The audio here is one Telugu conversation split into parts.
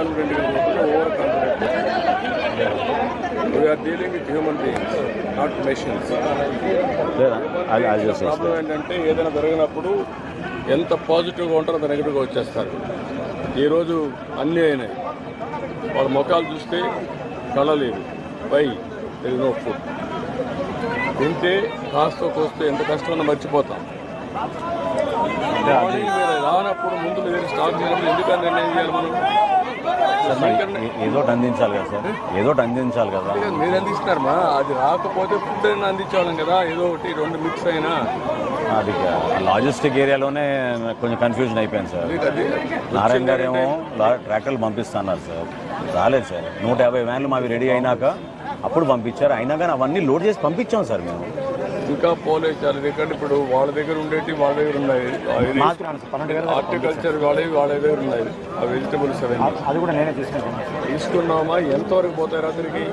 పోకుండా over confident we're dealing with human beings not machines problem ఏంటంటే ఏదైనా జరిగినప్పుడు ఎంత పాజిటివ్గా ఉంటారో అంత నెగిటివ్గా వచ్చేస్తారు. ఈరోజు అన్నీ అయినాయి. వాళ్ళ ముఖాలు చూస్తే కళ లేదు పై నో ఫుడ్ తింటే కాస్త కోస్తే ఎంత కష్టమన్నా మర్చిపోతాం. రానప్పుడు ముందు మీరు స్టార్ట్ చేసినప్పుడు ఎందుకని నిర్ణయం చేయాలి మనం? ఏదో అందించాలి కదా సార్. ఏదో ఒకటి అందించాలి కదా. మీరు అందిస్తున్నారు మా అది రాకపోతే ఫుడ్ అయినా అందించేవాళ్ళం కదా. ఏదో ఒకటి రెండు మిక్స్ అయినా. అది లాజిస్టిక్ ఏరియాలోనే కొంచెం కన్ఫ్యూజన్ అయిపోయింది సార్. నారాయణ గారు ఏమో ట్రాక్టర్లు పంపిస్తున్నారు సార్. రాలేదు సార్. నూట యాభై వ్యాన్లు మావి రెడీ అయినాక అప్పుడు పంపించారు. అయినా కానీ అవన్నీ లోడ్ చేసి పంపించాం సార్ మేము. ఇంకా పోలేదు చాలా. ఎందుకంటే ఇప్పుడు వాళ్ళ దగ్గర ఉండేటి వాళ్ళ దగ్గర ఉన్నాయి. హార్టికల్చర్ వాళ్ళవి వాళ్ళ దగ్గర ఉన్నాయి. ఆ వెజిటబుల్స్ అవన్నీ. అది కూడా నేనే తీసుకుంటాను తీసుకున్నామా? ఎంతవరకు పోతాయి రాత్రికి?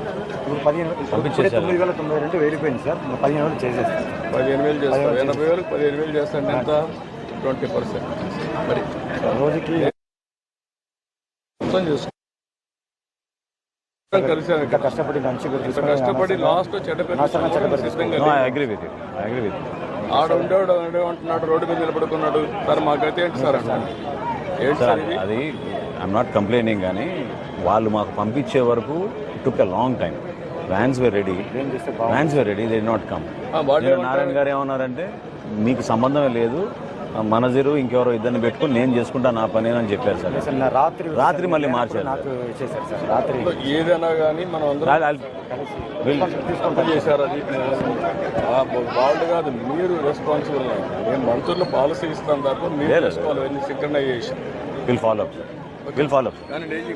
తొమ్మిది వేల తొంభై రెండు వెళ్ళిపోయింది సార్. పదిహేను వేలు చేసేస్తాను పదిహేను వేలు చేస్తాం. ఎనభై వేలకు పదిహేను వేలు చేస్తాంటే ఎంత? Twenty percent. మరి రోజుకి మొత్తం చేసుకో కష్టపడి కష్టపడి లాస్ట్ ఆడ ఉండేవాడు అంటున్నాడు రోడ్డు మీద నిలబడుకున్నాడు. సార్ మాకైతే ఏంటి సార్ సార్? అది ఐఎమ్ నాట్ కంప్లైనింగ్ కానీ వాళ్ళు మాకు పంపించే వరకు took a long time vans were ready vans were ready they not come Narayana garu ఏమన్నారంటే మీకు సంబంధమే లేదు. మనజిరు ఇంకెవరో ఇద్దరిని పెట్టుకుని నేను చేసుకుంటా నా పని అని చెప్పారు సార్. రాత్రి రాత్రి మళ్ళీ మార్చారు. నాకు ఇచ్చేసారు సార్. రాత్రి ఏదైనా కానీ మనం అందరం చేశారు? అది వాళ్ళు కాదు మీరు రెస్పాన్సిబుల్ నేను మంత్రులు పాలసీ ఇస్తాను తప్ప మీరు లేదు. తీసుకోవాలి synchronization we'll follow up. We'll follow up. కానీ డేజీ